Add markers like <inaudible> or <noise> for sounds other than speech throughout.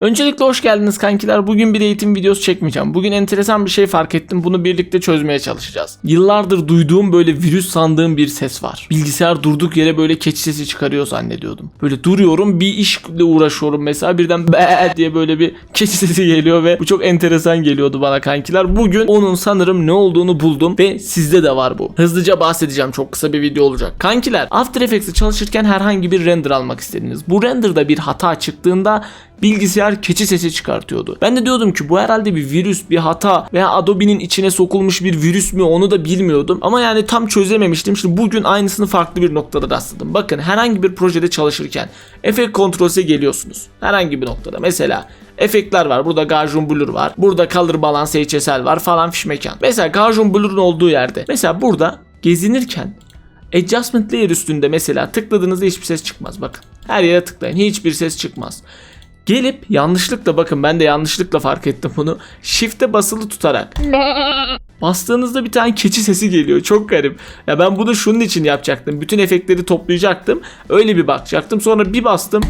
Öncelikle hoş geldiniz kankiler. Bugün bir eğitim videosu çekmeyeceğim. Bugün enteresan bir şey fark ettim. Bunu birlikte çözmeye çalışacağız. Yıllardır duyduğum böyle virüs sandığım bir ses var. Bilgisayar durduk yere böyle keçi sesi çıkarıyor zannediyordum. Böyle duruyorum bir işle uğraşıyorum mesela birden be diye böyle bir keçi sesi geliyor ve bu çok enteresan geliyordu bana kankiler. Bugün onun sanırım ne olduğunu buldum ve sizde de var bu. Hızlıca bahsedeceğim. Çok kısa bir video olacak. Kankiler After Effects'i çalışırken herhangi bir render almak istediniz. Bu renderda bir hata çıktığında bilgisayar keçi sesi çıkartıyordu. Ben de diyordum ki bu herhalde bir virüs, bir hata veya Adobe'nin içine sokulmuş bir virüs mü onu da bilmiyordum. Ama yani tam çözememiştim. Şimdi bugün aynısını farklı bir noktada rastladım. Bakın herhangi bir projede çalışırken efekt kontrolse geliyorsunuz. Herhangi bir noktada. Mesela efektler var. Burada Gaussian Blur var. Burada Color Balance HSL var falan fişmekan. Mesela Gaussian Blur'un olduğu yerde. Mesela burada gezinirken Adjustment Layer üstünde mesela tıkladığınızda hiçbir ses çıkmaz. Bakın her yere tıklayın. Hiçbir ses çıkmaz. Gelip yanlışlıkla bakın ben de yanlışlıkla fark ettim bunu. Shift'e basılı tutarak bastığınızda bir tane keçi sesi geliyor. Çok garip. Ya ben bunu şunun için yapacaktım. Bütün efektleri toplayacaktım. Öyle bir bakacaktım. Sonra bir bastım.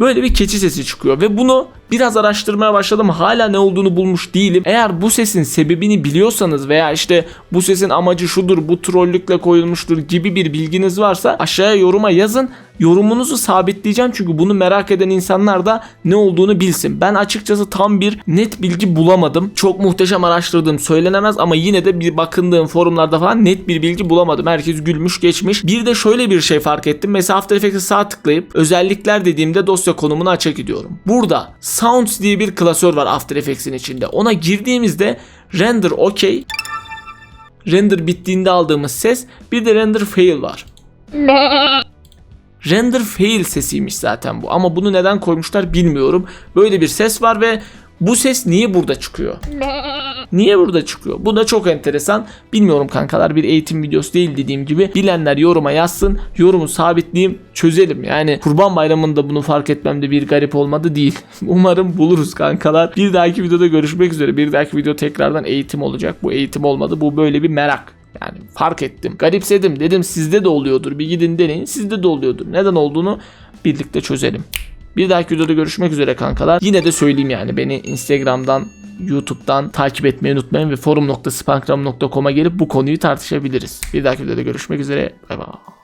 Böyle bir keçi sesi çıkıyor ve bunu biraz araştırmaya başladım. Hala ne olduğunu bulmuş değilim. Eğer bu sesin sebebini biliyorsanız veya işte bu sesin amacı şudur, bu trollükle koyulmuştur gibi bir bilginiz varsa aşağıya yoruma yazın. Yorumunuzu sabitleyeceğim çünkü bunu merak eden insanlar da ne olduğunu bilsin. Ben açıkçası tam bir net bilgi bulamadım. Çok muhteşem araştırdığım söylenemez ama yine de bir bakındığım forumlarda falan net bir bilgi bulamadım. Herkes gülmüş geçmiş. Bir de şöyle bir şey fark ettim. Mesela After Effects'e sağ tıklayıp özellikler dediğimde dosya konumunu açık gidiyorum. Burada Sounds diye bir klasör var After Effects'in içinde. Ona girdiğimizde render OK render bittiğinde aldığımız ses bir de render fail var. <laughs> Render fail sesiymiş zaten bu ama bunu neden koymuşlar bilmiyorum. Böyle bir ses var ve bu ses niye burada çıkıyor? <laughs> Niye burada çıkıyor? Bu da çok enteresan. Bilmiyorum kankalar bir eğitim videosu değil dediğim gibi. Bilenler yoruma yazsın. Yorumu sabitleyeyim çözelim. Yani kurban bayramında bunu fark etmemde bir garip olmadı değil. <laughs> Umarım buluruz kankalar. Bir dahaki videoda görüşmek üzere. Bir dahaki video tekrardan eğitim olacak. Bu eğitim olmadı. Bu böyle bir merak. Yani fark ettim. Garipsedim. Dedim sizde de oluyordur. Bir gidin deneyin. Sizde de oluyordur. Neden olduğunu birlikte çözelim. Bir dahaki videoda görüşmek üzere kankalar. Yine de söyleyeyim yani beni Instagram'dan YouTube'dan takip etmeyi unutmayın ve forum.spankram.com'a gelip bu konuyu tartışabiliriz. Bir dahaki videoda görüşmek üzere. Bay bay.